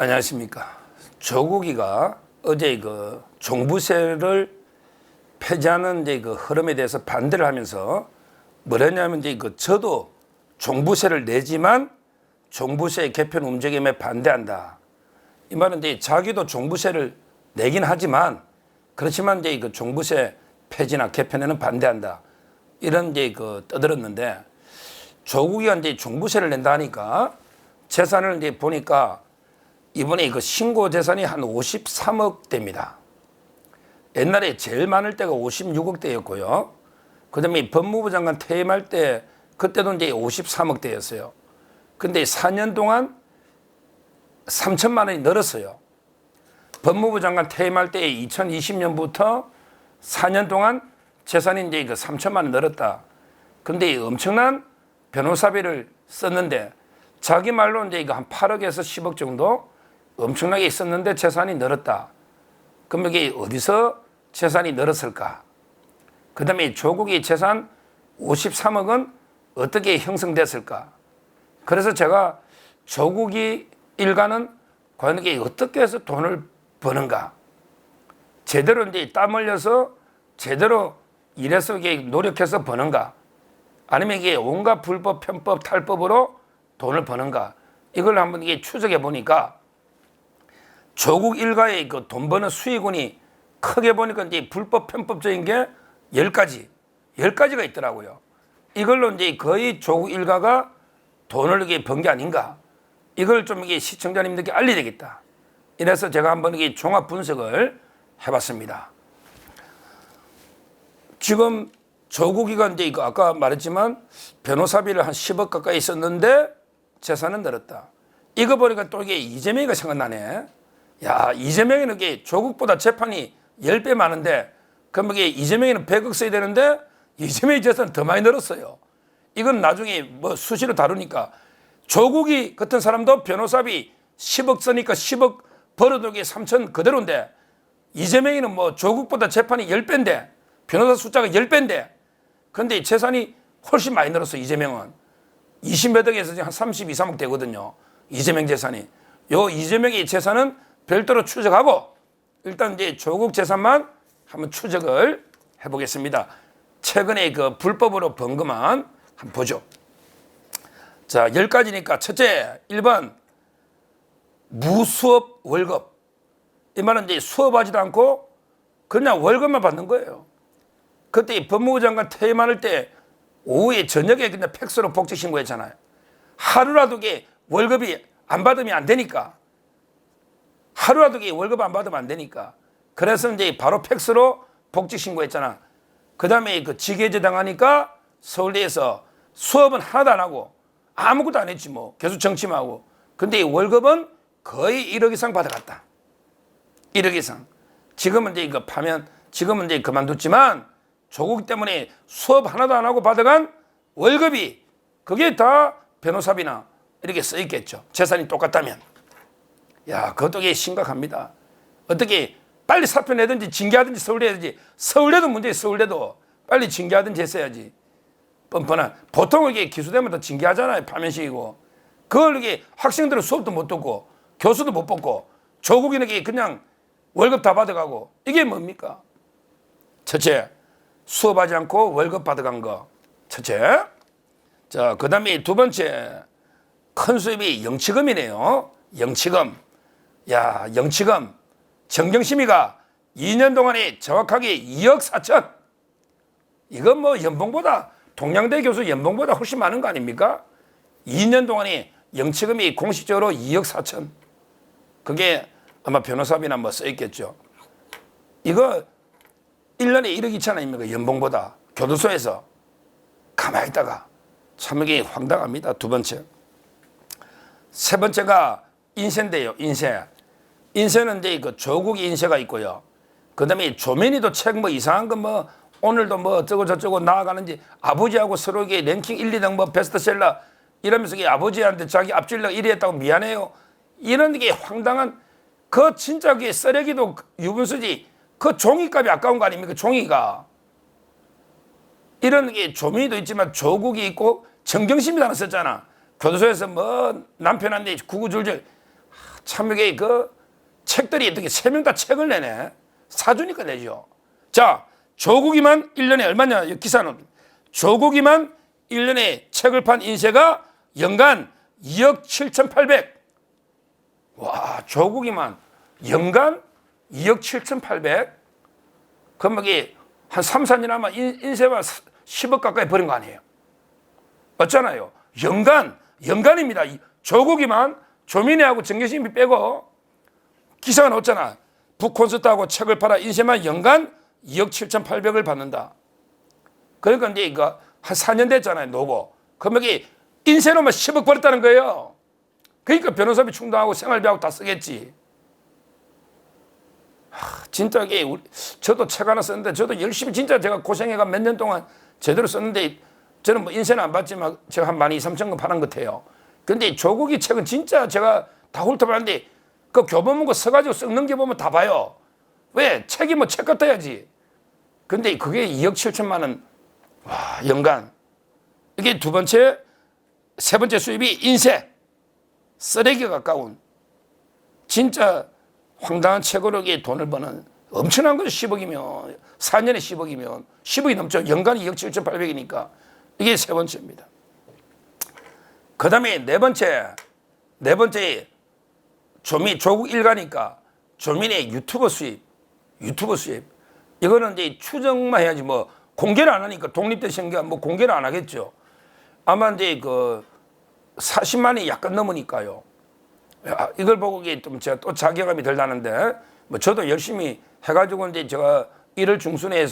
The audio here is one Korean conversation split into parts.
안녕하십니까. 조국이가 어제 그 종부세를 폐지하는 이제 그 흐름에 대해서 반대를 하면서 뭐랬냐면 이제 그 저도 종부세를 내지만 종부세 개편 움직임에 반대한다. 이 말은 이제 자기도 종부세를 내긴 하지만 그렇지만 이제 그 종부세 폐지나 개편에는 반대한다. 이런 이제 그 떠들었는데 조국이가 이제 종부세를 낸다 하니까 재산을 이제 보니까 이번에 그 신고 재산이 한 53억 대입니다. 옛날에 제일 많을 때가 56억 대였고요. 그 다음에 법무부 장관 퇴임할 때 그때도 이제 53억 대였어요. 근데 4년 동안 3천만 원이 늘었어요. 법무부 장관 퇴임할 때 2020년부터 4년 동안 재산이 이제 그 3천만 원 늘었다. 근데 엄청난 변호사비를 썼는데 자기 말로 이제 이거 한 8억에서 10억 정도 엄청나게 있었는데 재산이 늘었다. 그럼 이게 어디서 재산이 늘었을까? 그 다음에 조국의 재산 53억은 어떻게 형성됐을까? 그래서 제가 조국이 일가는 과연 이게 어떻게 해서 돈을 버는가? 제대로 이제 땀 흘려서 제대로 일해서 이게 노력해서 버는가? 아니면 이게 온갖 불법, 편법, 탈법으로 돈을 버는가? 이걸 한번 이게 추적해 보니까 조국 일가의 그 돈 버는 수익원이 크게 보니까 이제 불법 편법적인 게 10가지, 10가지가 있더라고요. 이걸로 이제 거의 조국 일가가 돈을 이게 번 게 아닌가. 이걸 좀 이게 시청자님들께 알려야 되겠다. 이래서 제가 한번 이게 종합 분석을 해봤습니다. 지금 조국이가 이제 이거 아까 말했지만 변호사비를 한 10억 가까이 썼는데 재산은 늘었다. 이거 보니까 또 이게 이재명이가 생각나네. 야, 이재명이는 이게 조국보다 재판이 10배 많은데 그럼 이게 이재명이는 100억 써야 되는데 이재명의 재산은 더 많이 늘었어요. 이건 나중에 뭐 수시로 다루니까 조국이 같은 사람도 변호사비 10억 쓰니까 10억 벌어도 게 3천 그대로인데 이재명이는 뭐 조국보다 재판이 10배인데 변호사 숫자가 10배인데 그런데 재산이 훨씬 많이 늘었어 이재명은 20몇 억에서 한 32, 3억 되거든요. 이재명 재산이. 요 이재명의 재산은 별도로 추적하고 일단 이제 조국 재산만 한번 추적을 해보겠습니다. 최근에 그 불법으로 번 것만 한번 보죠. 자, 열 가지니까 첫째, 1번 무수업 월급. 이 말은 이제 수업하지도 않고 그냥 월급만 받는 거예요. 그때 법무부 장관 퇴임할 때 오후에 저녁에 그냥 팩스로 복직 신고했잖아요. 하루라도 월급이 안 받으면 안 되니까. 하루라도 월급 안 받으면 안 되니까. 그래서 이제 바로 팩스로 복직 신고했잖아. 그 다음에 그 지게제 당하니까 서울대에서 수업은 하나도 안 하고 아무것도 안 했지 뭐. 계속 정치만 하고. 근데 이 월급은 거의 1억 이상 받아갔다. 1억 이상. 지금은 이제 이거 파면 지금은 이제 그만뒀지만 조국 때문에 수업 하나도 안 하고 받아간 월급이 그게 다 변호사비나 이렇게 써 있겠죠. 재산이 똑같다면. 야, 그것도 게 심각합니다. 어떻게 빨리 사표 내든지 징계하든지 서울대 해야지. 서울대도 문제 서울대도 빨리 징계하든지 했어야지. 뻔뻔한. 보통 이게 기수되면 다 징계하잖아요. 파면식이고. 그걸 이게 학생들은 수업도 못 듣고 교수도 못 뽑고 조국이는 이게 그냥 월급 다 받아가고 이게 뭡니까? 첫째, 수업하지 않고 월급 받아간 거. 첫째. 자, 그 다음에 두 번째, 큰 수입이 영치금이네요. 영치금. 야, 영치금. 정경심이가 2년 동안에 정확하게 2억 4천. 이건 뭐 연봉보다, 동양대 교수 연봉보다 훨씬 많은 거 아닙니까? 2년 동안에 영치금이 공식적으로 2억 4천. 그게 아마 변호사비나 뭐 써있겠죠. 이거 1년에 1억 2천 아닙니까? 연봉보다. 교도소에서 가만히 있다가 참 이게 황당합니다. 두 번째. 세 번째가 인쇄인데요. 인쇄. 인쇄는 이제 그 조국 인쇄가 있고요. 그 다음에 조민이도 책 뭐 이상한 거 뭐 오늘도 뭐 어쩌고 저쩌고 나아가는지 아버지하고 서로 이게 랭킹 1, 2등 뭐 베스트셀러 이러면서 이게 아버지한테 자기 앞질러 1위 했다고 미안해요. 이런 게 황당한 그 진짜 그게 쓰레기도 유분수지 그 종이값이 아까운 거 아닙니까? 종이가. 이런 게 조민이도 있지만 조국이 있고 정경심이 하나 썼잖아. 교도소에서 뭐 남편한테 구구줄줄 참 이게 그 책들이 어떻게 세 명 다 책을 내네. 사주니까 내죠. 자, 조국이만 1년에 얼마냐? 이 기사는 조국이만 1년에 책을 판 인쇄가 연간 2억 7,800. 와, 조국이만 연간 2억 7,800. 그럼 이게 한 3, 4년 하면 인- 인쇄만 10억 가까이 버린 거 아니에요? 맞잖아요. 연간, 연간입니다. 이 조국이만 조민혜하고 정계신비 빼고 기사가 나왔잖아. 북콘서트하고 책을 팔아 인쇄만 연간 2억 7,800을 받는다. 그러니까 이제 이거 한 4년 됐잖아요. 노고. 여기 인쇄로만 10억 벌었다는 거예요. 그러니까 변호사비 충당하고 생활비하고 다 쓰겠지. 하, 진짜 이게 우리, 저도 책 하나 썼는데 저도 열심히 진짜 제가 고생해가 몇 년 동안 제대로 썼는데 저는 뭐 인쇄는 안 받지만 제가 한 만 이, 삼천 건 팔은 것 같아요. 근데 조국이 책은 진짜 제가 다 훑어봤는데 그 교보문고 써가지고 썩는 게 보면 다 봐요. 왜? 책이 뭐 책 같아야지. 근데 그게 2억 7천만 원. 와, 연간. 이게 두 번째, 세 번째 수입이 인쇄. 쓰레기에 가까운. 진짜 황당한 책으로 이게 돈을 버는 엄청난 거죠. 10억이면. 4년에 10억이면. 10억이 넘죠. 연간 2억 7,800이니까. 이게 세 번째입니다. 그 다음에 네 번째. 네 번째. 조민, 조국 일가니까 조민의 유튜버 수입. 유튜버 수입. 이거는 이제 추정만 해야지 뭐 공개를 안 하니까 독립된 신기가 뭐 공개를 안 하겠죠. 아마 이제 그 40만이 약간 넘으니까요. 야, 이걸 보고 이게 좀 제가 또 자괴감이 덜 나는데 뭐 저도 열심히 해가지고 이제 제가 일을 중순에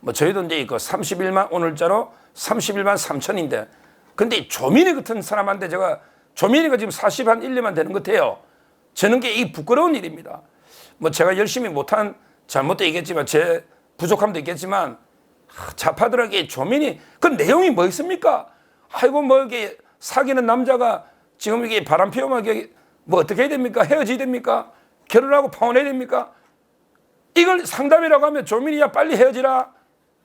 뭐 저희도 이제 그 31만 오늘자로 31만 3천인데 근데 조민이 같은 사람한테 제가 조민이가 지금 40 한 1, 2만 되는 것 같아요. 저는 게 이 부끄러운 일입니다. 뭐 제가 열심히 못한 잘못도 있겠지만 제 부족함도 있겠지만 하, 자파들에게 조민이 그 내용이 뭐 있습니까? 아이고 뭐 이게 사귀는 남자가 지금 이게 바람 피우면 이게 뭐 어떻게 해야 됩니까? 헤어져야 됩니까? 결혼하고 파혼해야 됩니까? 이걸 상담이라고 하면 조민이야 빨리 헤어지라.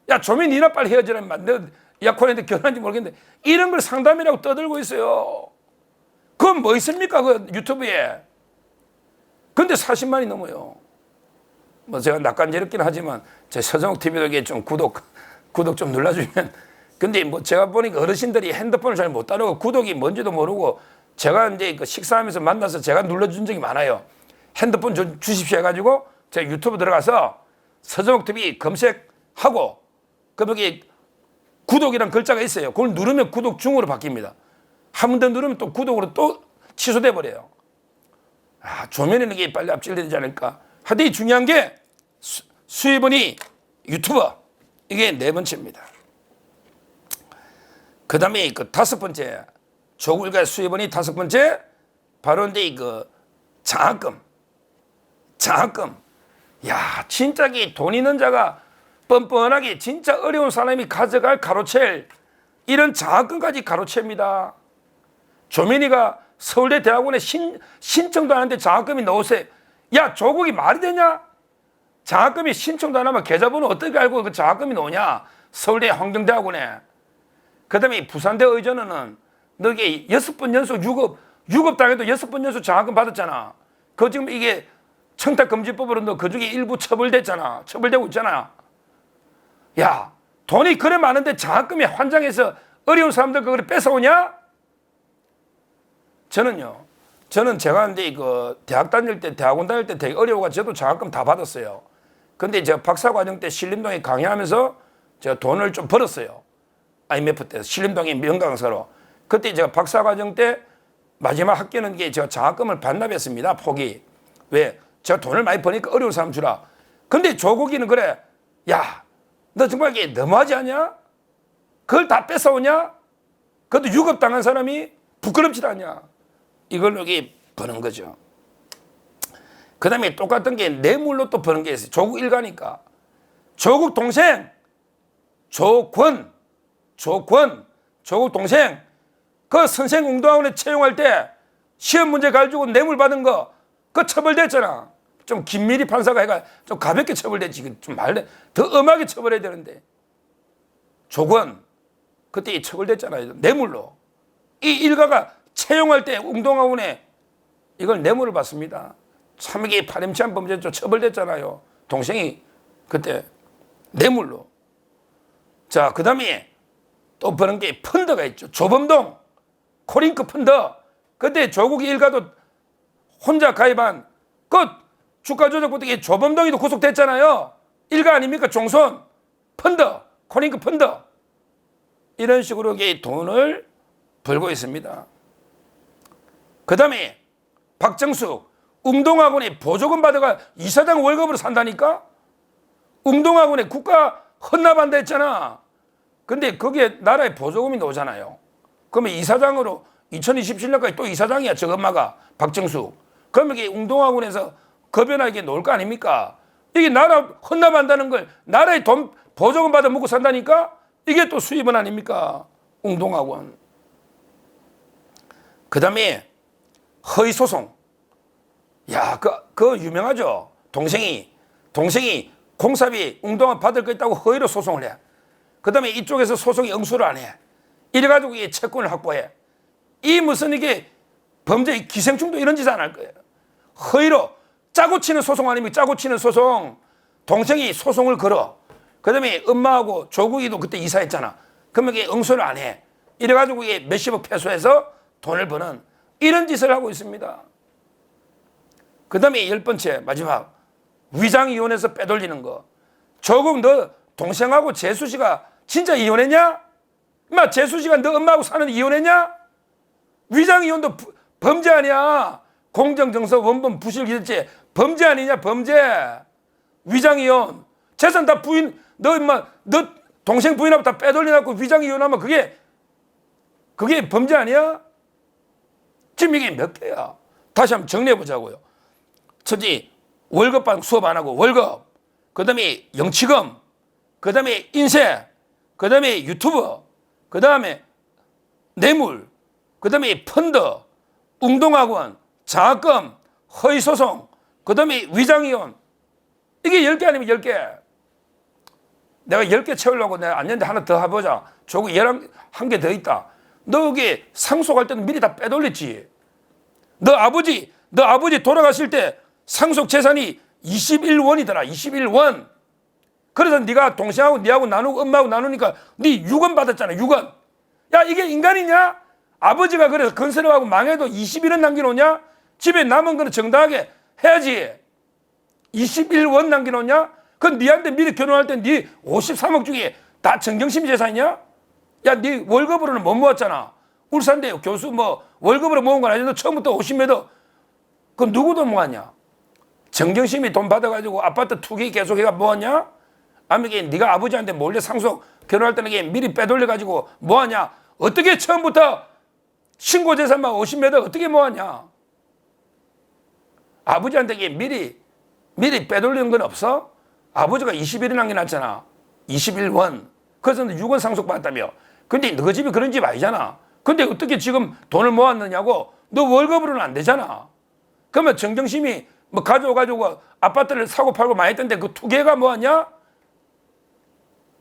야 조민 니나 빨리 헤어지라. 너 약혼했는데 결혼한지 모르겠는데 이런 걸 상담이라고 떠들고 있어요. 그건 뭐 있습니까? 그 유튜브에. 근데 40만이 넘어요. 뭐 제가 낯간지럽긴 하지만 제 서정욱 TV에게 좀 구독 구독 좀 눌러주면 근데 뭐 제가 보니까 어르신들이 핸드폰을 잘 못 다루고 구독이 뭔지도 모르고 제가 이제 그 식사하면서 만나서 제가 눌러준 적이 많아요. 핸드폰 주, 주십시오 해가지고 제가 유튜브 들어가서 서정욱 TV 검색하고 그 여기 구독이란 글자가 있어요. 그걸 누르면 구독 중으로 바뀝니다. 한 번 더 누르면 또 구독으로 또 취소돼 버려요. 아, 조면에는 이게 빨리 앞질되지 않을까. 하여튼 이 중요한 게 수, 수입원이 유튜버. 이게 네 번째입니다. 그 다음에 그 다섯 번째. 조국일가 수입원이 다섯 번째. 바로 이제 그 장학금. 장학금. 야, 진짜 이돈 있는 자가 뻔뻔하게 진짜 어려운 사람이 가져갈 가로챌 이런 장학금까지 가로챕니다. 조민이가 서울대 대학원에 신, 신청도 안 하는데 장학금이 넣으세요. 야, 조국이 말이 되냐? 장학금이 신청도 안 하면 계좌번호 어떻게 알고 그 장학금이 나오냐? 서울대 환경대학원에. 그 다음에 부산대 의전은 너게 여섯 번 연속 유급, 유급 당해도 여섯 번 연속 장학금 받았잖아. 그 지금 이게 청탁금지법으로 너 그 중에 일부 처벌됐잖아. 처벌되고 있잖아. 야, 돈이 그래 많은데 장학금이 환장해서 어려운 사람들 그걸 뺏어오냐? 저는요. 저는 제가 이제 그 대학 다닐 때 대학원 다닐 때 되게 어려워가 저도 장학금 다 받았어요. 근데 제가 박사 과정 때 신림동에 강의하면서 제가 돈을 좀 벌었어요. IMF 때 신림동에 명강사로. 그때 제가 박사 과정 때 마지막 학기는 게 제가 장학금을 반납했습니다. 포기. 왜? 제가 돈을 많이 버니까 어려운 사람 주라. 근데 조국이는 그래. 야, 너 정말 이게 너무하지 않냐? 그걸 다 뺏어오냐? 그것도 유급당한 사람이 부끄럽지 않냐? 이걸 여기 버는 거죠. 그 다음에 똑같은 게 뇌물로 또 버는 게 있어요. 조국 일가니까. 조국 동생, 조권, 조권, 조국 동생, 그 선생 운동학원에 채용할 때 시험 문제 가지고 뇌물 받은 거, 그 처벌됐잖아. 좀 김미리 판사가 해가 좀 가볍게 처벌됐지. 좀 말래. 더 엄하게 처벌해야 되는데. 조건, 그때 이 처벌됐잖아요. 뇌물로. 이 일가가 채용할 때 운동학원에 이걸 뇌물을 받습니다. 참 이게 파렴치한 범죄죠. 처벌됐잖아요. 동생이 그때 뇌물로. 자, 그 다음에 또 버는 게 펀드가 있죠. 조범동, 코링크 펀드. 그때 조국 일가도 혼자 가입한 그 주가 조작부터 이 조범동이도 구속됐잖아요. 일가 아닙니까? 종손 펀드, 코링크 펀드. 이런 식으로 돈을 벌고 있습니다. 그 다음에 박정숙 웅동학원에 보조금 받아가 이사장 월급으로 산다니까? 웅동학원에 국가 헌납한다 했잖아. 근데 거기에 나라에 보조금이 나오잖아요. 그러면 이사장으로 2027년까지 또 이사장이야, 저 엄마가 박정숙. 그러면 이게 웅동학원에서 급여나게 놓을 거 아닙니까? 이게 나라 헌납한다는 걸 나라에 돈 보조금 받아 먹고 산다니까? 이게 또 수입은 아닙니까? 웅동학원. 그 다음에 허위 소송. 야, 그, 그 유명하죠. 동생이, 동생이 공사비 웅동학 받을 거 있다고 허위로 소송을 해. 그 다음에 이쪽에서 소송이 응수를 안 해. 이래가지고 이 채권을 확보해. 이 무슨 이게 범죄 기생충도 이런 짓 안 할 거예요. 허위로 짜고 치는 소송 아닙니까? 짜고 치는 소송. 동생이 소송을 걸어. 그 다음에 엄마하고 조국이도 그때 이사했잖아. 그러면 이게 응수를 안 해. 이래가지고 이게 몇십억 패소해서 돈을 버는 이런 짓을 하고 있습니다. 그 다음에 열 번째, 마지막. 위장 이혼에서 빼돌리는 거. 조국 너 동생하고 재수 씨가 진짜 이혼했냐? 마 재수 씨가 너 엄마하고 사는 이혼했냐? 위장 이혼도 부- 범죄 아니야. 공정 정서 원본 부실기재죄 범죄 아니냐 범죄. 위장 이혼 재산 다 부인 너 임마 너 동생 부인하고 다 빼돌려 갖고 위장 이혼하면 그게 그게 범죄 아니야? 지금 이게 몇 개야? 다시 한번 정리해 보자고요. 첫째 월급 받고 수업 안 하고 월급, 그 다음에 영치금, 그 다음에 인쇄, 그 다음에 유튜브, 그 다음에 뇌물, 그 다음에 펀드, 웅동학원, 장학금, 허위소송, 그 다음에 위장이혼. 이게 10개 아니면 10개. 내가 10개 채우려고 내가 안 했는데 하나 더 해보자. 조금 11개 더 있다. 너 여기 상속할 때는 미리 다 빼돌렸지. 너 아버지, 너 아버지 돌아가실 때 상속 재산이 21원이더라. 21원. 그래서 네가 동생하고 네하고 나누고 엄마하고 나누니까 네 6원 받았잖아. 6원. 야 이게 인간이냐? 아버지가 그래서 건설하고 망해도 21원 남겨놓냐? 집에 남은 거는 정당하게 해야지. 21원 남겨놓냐? 그건 니한테 미리 결혼할 때 네 53억 중에 다 정경심 재산이냐? 야, 네 월급으로는 못 모았잖아. 울산대 교수 뭐 월급으로 모은 건 아닌데 처음부터 50m 그 누구도 모았냐? 정경심이 돈 받아가지고 아파트 투기 계속해가 모았냐? 아니면 네가 아버지한테 몰래 상속 결혼할 때는 미리 빼돌려가지고 모았냐? 어떻게 처음부터 신고 재산만 50m 어떻게 모았냐? 아버지한테 미리 미리 빼돌리는 건 없어? 아버지가 21원 남겨놨잖아. 21원. 그래서 6원 상속받았다며. 근데 너 집이 그런 집 아니잖아. 근데 어떻게 지금 돈을 모았느냐고 너 월급으로는 안 되잖아. 그러면 정경심이 뭐 가져가지고 아파트를 사고 팔고 많이 했던데 그 투개가 뭐하냐?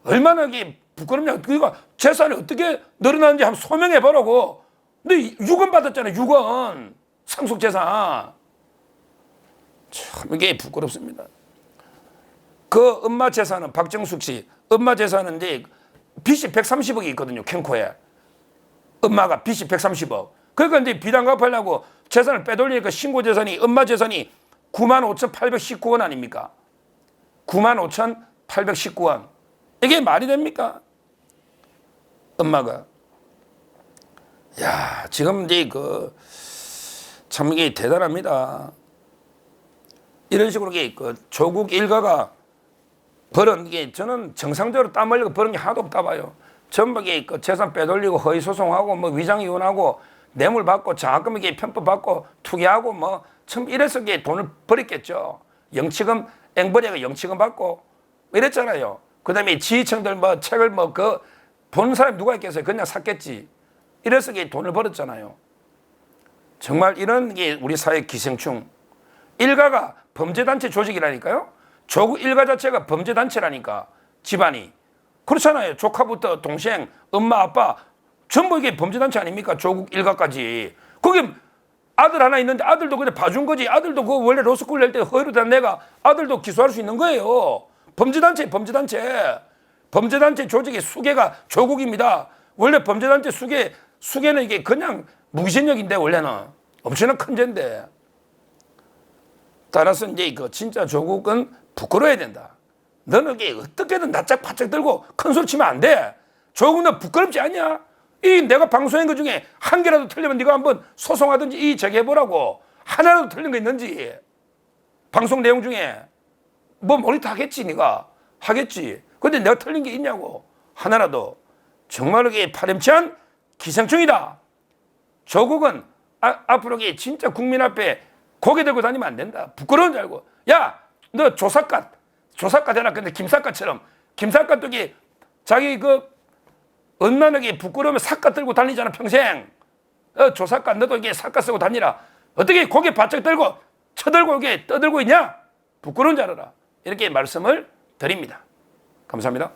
얼마나 이게 부끄럽냐. 그니까 재산이 어떻게 늘어나는지 한번 소명해 보라고. 너 6원 받았잖아. 6원. 상속 재산. 참 이게 부끄럽습니다. 그 엄마 재산은 박정숙 씨 엄마 이제 빚이 130억이 있거든요. 캔코에. 엄마가 빚이 130억. 그러니까 이제 비단 갚으려고 재산을 빼돌리니까 신고 재산이 엄마 재산이 95,819원 아닙니까? 95,819원. 이게 말이 됩니까? 엄마가. 야, 지금 이제 그, 참 이게 대단합니다. 이런 식으로 이게 그 조국 일가가 벌은 이게 저는 정상적으로 땀 흘리고 버는 게 하나도 없다 봐요. 전부 이게 그 재산 빼돌리고 허위 소송하고 뭐 위장 이혼하고 뇌물 받고 장학금 이게 편법 받고 투기하고 뭐참 이래서 이게 돈을 버렸겠죠. 영치금 앵벌이가 영치금 받고 이랬잖아요. 그다음에 지휘청들 뭐 책을 뭐 그 보는 사람 누가 있겠어요? 그냥 샀겠지. 이래서 이게 돈을 벌었잖아요. 정말 이런 게 우리 사회 기생충. 일가가 범죄단체 조직이라니까요. 조국 일가 자체가 범죄 단체라니까 집안이 그렇잖아요. 조카부터 동생, 엄마, 아빠 전부 이게 범죄 단체 아닙니까? 조국 일가까지. 그게 아들 하나 있는데 아들도 그냥 봐준 거지. 아들도 그 원래 로스쿨 낼 때 허위로 단 내가 아들도 기소할 수 있는 거예요. 범죄 단체, 범죄 단체. 범죄 단체 조직의 수계가 조국입니다. 원래 범죄 단체 수계, 수계는 이게 그냥 무기징역인데 원래는 엄청난 큰 죄인데. 따라서 이제 그 진짜 조국은 부끄러워야 된다. 너는 이게 어떻게든 낯짝 바짝 들고 큰 소리 치면 안 돼. 조국 너 부끄럽지 않냐? 이 내가 방송한 것 중에 한 개라도 틀리면 네가 한번 소송하든지 이 저기 해보라고. 하나라도 틀린 거 있는지. 방송 내용 중에. 뭐 모니터 하겠지 네가. 하겠지. 근데 내가 틀린 게 있냐고. 하나라도. 정말 이게 파렴치한 기생충이다. 조국은 아, 앞으로 이게 진짜 국민 앞에 고개 들고 다니면 안 된다. 부끄러운 줄 알고. 야, 너 조사관, 조사관 해라. 근데 김사과처럼 김사과도 이게 자기 그 은난하게 부끄러우면 사과 들고 다니잖아 평생. 어, 조사관 너도 이게 사과 쓰고 다니라. 어떻게 고개 바짝 들고 쳐들고 이게 떠들고 있냐? 부끄러운 줄 알아라. 이렇게 말씀을 드립니다. 감사합니다.